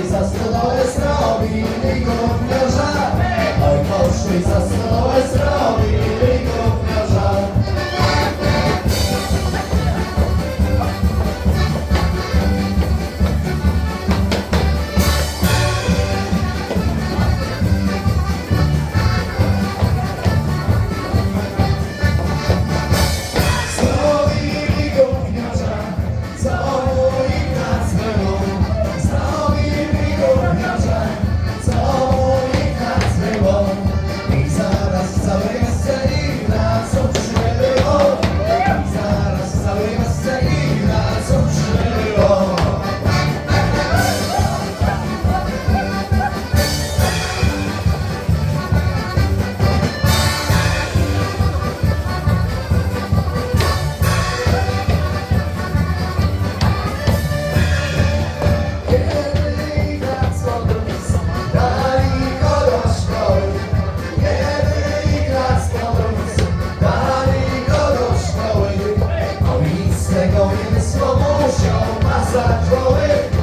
Esa es toda. sides it.